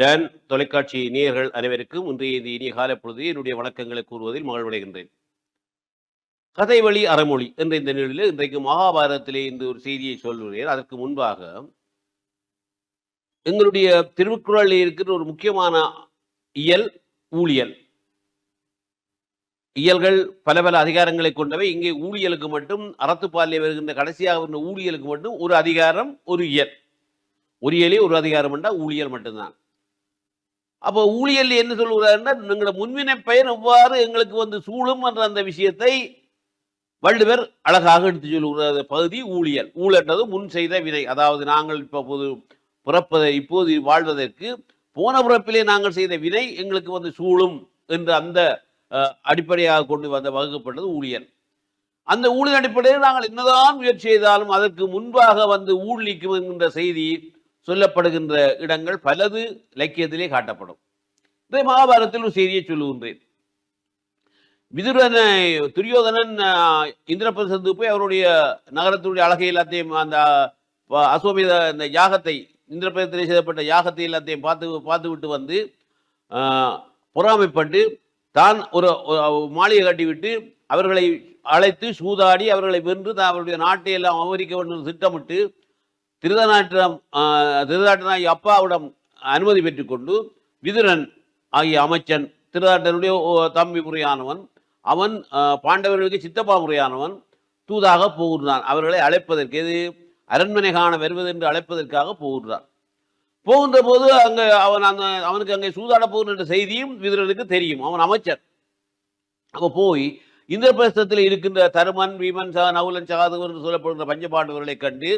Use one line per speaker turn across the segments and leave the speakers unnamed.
Don தொலைக்காட்சி நேயர்கள் அனைவருக்கும் இன்றைய இந்த இனிய கால பொழுது என்னுடைய வணக்கங்களை கூறுவதில் மகிழ்வடைகின்றேன். கதை வழி அறமொழி என்ற இந்த நிலையில் இன்றைக்கு மகாபாரதத்திலே இந்த ஒரு செய்தியை சொல்கிறேன் அதற்கு முன்பாக எங்களுடைய திருக்குறளில் இருக்கிற ஒரு முக்கியமான இயல் ஊழியல். இயல்கள் பல பல அதிகாரங்களை கொண்டவை. இங்கே ஊழியலுக்கு மட்டும் அறத்துப்பாலில் வருகின்ற கடைசியாக வருகின்ற ஊழியலுக்கு மட்டும் ஒரு அதிகாரம் ஒரு இயல். ஒரு இயலே ஒரு அதிகாரம் என்றால் ஊழியல் மட்டும்தான். அப்போ ஊழியல் என்ன சொல்கிறாருன்னா எங்களோட முன்வினை பயன் எவ்வாறு எங்களுக்கு வந்து சூழும் என்ற அந்த விஷயத்தை வள்ளுவர் அழகாக எடுத்து சொல்லுகிற பகுதி ஊழியல். ஊழன்றது முன் செய்த வினை அதாவது நாங்கள் இப்போ பொது பிறப்பதை இப்போது வாழ்வதற்கு போன பிறப்பிலே நாங்கள் செய்த வினை எங்களுக்கு வந்து சூழும் என்று அந்த அடிப்படையாக கொண்டு வந்த வகுக்கப்பட்டது ஊழியல். அந்த ஊழியல் அடிப்படையில் நாங்கள் என்னதான் முயற்சி செய்தாலும் அதற்கு முன்பாக வந்து ஊழ் நீக்கும் என்கின்ற செய்தி சொல்லப்படுகின்ற இடங்கள் பலது இலக்கியத்திலே காட்டப்படும். இதை மகாபாரதத்தில் ஒரு செய்தியை சொல்லுகின்றேன். விதுரனை துரியோதனன் ஆஹ், இந்திரபிரசத்துக்கு போய் அவருடைய நகரத்தினுடைய அழகை எல்லாத்தையும் அந்த அசோமித அசோமேத அந்த யாகத்தை இந்திரபிரசத்திலே செய்யப்பட்ட யாகத்தை எல்லாத்தையும் பார்த்து பார்த்து விட்டு வந்து ஆஹ், பொறாமைப்பட்டு தான் ஒரு மாளிகை கட்டிவிட்டு அவர்களை அழைத்து சூதாடி அவர்களை வென்று தான் அவருடைய நாட்டை எல்லாம் அமெரிக்க வேண்டும் திட்டமிட்டு திருதநாட்டிடம் திருதாட்டனாகி அப்பாவிடம் அனுமதி பெற்றுக்கொண்டு விதுரன் ஆகிய அமைச்சன் திருதாட்டனுடைய ஓ- தம்பி முறையானவன் அவன் பாண்டவர்களுக்கு சித்தப்பா முறையானவன் தூதாக போகிறான் அவர்களை அழைப்பதற்கு எது? அரண்மனை காண வருவது என்று அழைப்பதற்காக போகிறான் போகின்ற போது அங்கே அவன் அந்த அவனுக்கு அங்கே சூதாட போகின்ற செய்தியும் விதுரனுக்கு தெரியும். அவன் அமைச்சர் அப்போ போய் இந்திரபிரஸ்தத்தில் இருக்கின்ற தருமன் வீமன் ச நவுலன் சகாதவர் என்று சொல்லப்படுகிற பஞ்சபாண்டவர்களை கண்டு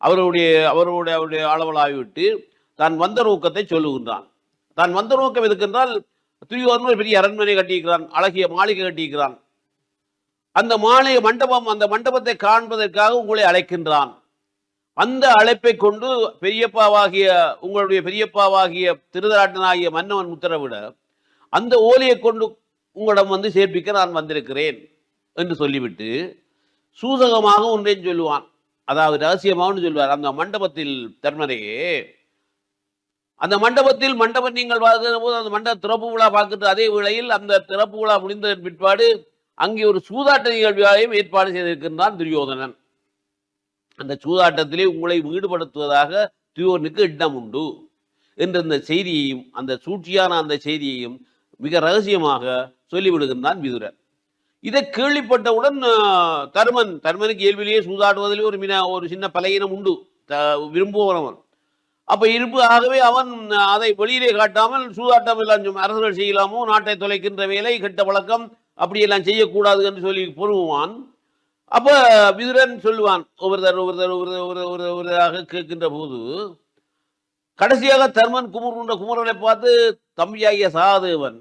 அவருடைய அவருடைய அவருடைய அளவலாவி தான் வந்த நோக்கத்தை சொல்லுகின்றான். தான் வந்த நோக்கம் எதுக்கென்றால் துரியோதனன் ஒரு பெரிய அரண்மனை கட்டியிருக்கிறான் அழகிய மாளிகை கட்டியிருக்கிறான். அந்த மாளிகை மண்டபம் அந்த மண்டபத்தை காண்பதற்காக உங்களை அழைக்கின்றான். அந்த அழைப்பை கொண்டு பெரியப்பாவாகிய உங்களுடைய பெரியப்பாவாகிய திருதராட்டனாகிய மன்னவன் உத்தரவிட அந்த ஓலையை கொண்டு உங்களிடம் வந்து சேர்ப்பிக்க நான் வந்திருக்கிறேன் என்று சொல்லிவிட்டு சூசகமாக ஒன்றையும் சொல்லுவான். அதாவது ரகசியமாகவும் சொல்வார். அந்த மண்டபத்தில் தர்மரையே அந்த மண்டபத்தில் மண்டபம் நீங்கள் பார்க்கிற போது அந்த மண்டப திறப்பு விழா பார்க்கின்ற அதே வேளையில் அந்த திறப்பு விழா முடிந்ததன் பிற்பாடு அங்கே ஒரு சூதாட்ட நிகழ்வையும் ஏற்பாடு செய்திருக்கின்றான் துரியோதனன். அந்த சூதாட்டத்திலே உங்களை ஈடுபடுத்துவதாக துரியோதனுக்கு இடம் உண்டு என்ற இந்த செய்தியையும் அந்த சூழ்ச்சியான அந்த செய்தியையும் மிக ரகசியமாக சொல்லிவிடுகின்றான் விதுரன். இதை கேள்விப்பட்டவுடன் தருமன் தருமனுக்கு இயல்பிலேயே சூதாடுவதிலே ஒரு மின ஒரு சின்ன பலகீனம் உண்டு. த- விரும்புவனவன் அப்போ இருப்பு ஆகவே அவன் அதை வெளியிலே காட்டாமல் சூதாட்டம் எல்லாம் அரசுகள் அரசர்கள் செய்யலாமோ நாட்டை தொலைக்கின்ற வேலை கெட்ட வழக்கம் அப்படியெல்லாம் செய்யக்கூடாது என்று சொல்லி பொறுவான் அப்போ விதுரன் சொல்லுவான் ஒவ்வொருத்தர் ஒவ்வொருத்தர் ஒவ்வொரு ஒரு ஒரு ஒருவராக கேட்கின்ற போது கடைசியாக தர்மன் குமுறுன்ற குமரனை பார்த்து தம்பியாகிய சகாதேவன்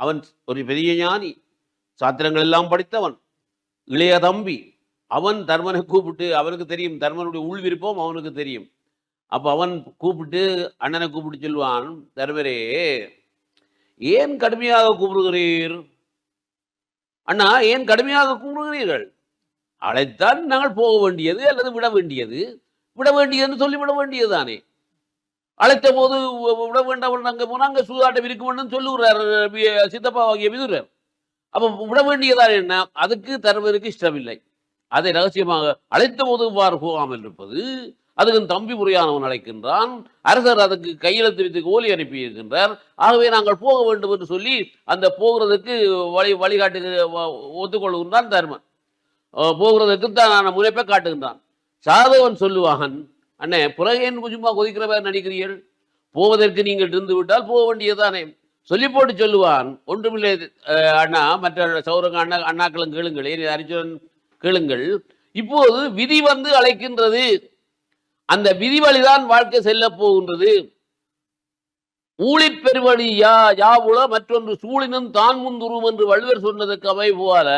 அவன் ஒரு பெரிய ஞானி சாத்திரங்கள் எல்லாம் படித்தவன். இளைய தம்பி அவன் தர்மனை கூப்பிட்டு அவனுக்கு தெரியும். தர்மனுடைய உள் விருப்பம் அவனுக்கு தெரியும். அப்ப அவன் கூப்பிட்டு அண்ணனை கூப்பிட்டு சொல்லுவான் தர்மரே ஏன் கடுமையாக கூப்பிடுகிறீர்? அண்ணா ஏன் கடுமையாக கூப்பிடுகிறீர்கள்? அழைத்தான் நாங்கள் போக வேண்டியது அல்லது விட வேண்டியது. விட வேண்டியதுன்னு சொல்லி விட வேண்டியது தானே அழைத்த போது விட வேண்டாம் அங்கே போனால் அங்கே சூதாட்டம் இருக்க சொல்லுகிறார் சித்தப்பா வாங்கிய விதுரர். அப்போ விட வேண்டியதால் என்ன? அதுக்கு தருவதற்கு இஷ்டமில்லை. அதை ரகசியமாக அழைத்த போது இவ்வாறு போகாமல் இருப்பது அதுக்கு தம்பி முறையானவன் அழைக்கின்றான் அரசர் அதுக்கு கையெழுத்து வைத்து ஓலி அனுப்பி இருக்கின்றார். ஆகவே நாங்கள் போக வேண்டும் என்று சொல்லி அந்த போகிறதுக்கு வழி வழிகாட்டு ஒத்துக்கொள்கின்றான் தருமன். அஹ் போகிறதுக்கு தான் முனைப்பை காட்டுகின்றான். சாதவன் சொல்லுவாகன் அண்ணே புறகேன் ஏன் சும்மா கொதிக்கிற நடிக்கிறீர்கள். போவதற்கு நீங்கள் இருந்து விட்டால் போக வேண்டியதுதானே. சொல்லி போட்டு சொல்லுவான். ஒன்றுமில்லை அண்ணா மற்ற சௌரங்க அண்ணா அண்ணாக்களும் கேளுங்கள் ஏன் அரிச்சன் கேளுங்கள். இப்போது விதி வந்து அழைக்கின்றது. அந்த விதி வழிதான் வாழ்க்கை செல்ல போகின்றது. ஊழிப் பெருவழி யா யாவுல மற்றொன்று சூழினும் தான் முந்துரும் என்று வள்ளுவர் சொன்னதற்கு அவை போல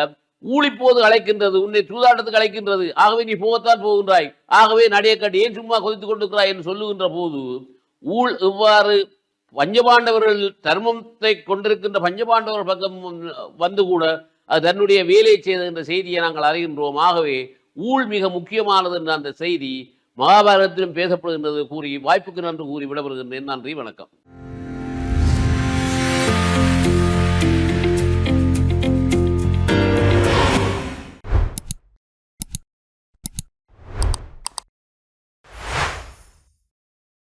ஊழிப்போது அழைக்கின்றது உன்னை சூதாட்டத்துக்கு அழைக்கின்றது. ஆகவே நீ போகத்தான் போகின்றாய். ஆகவே நடைய கட்டி ஏன் சும்மா கொதித்துக் கொண்டிருக்கிறாய் என்று சொல்லுகின்ற போது ஊழ் இவ்வாறு பஞ்சபாண்டவர்கள் தர்மத்தை கொண்டிருக்கின்ற பஞ்சபாண்டவர் பக்கம் வந்து கூட அது தன்னுடைய வேலையை செய்த என்ற செய்தியை நாங்கள் அறிகின்றோம். ஆகவே ஊழ் மிக முக்கியமானது என்ற அந்த செய்தி மகாபாரதத்திலும் பேசப்படுகின்றது கூறி வாய்ப்புக்கு நன்று கூறி விடப்படுகின்றேன் நன்றி வணக்கம்.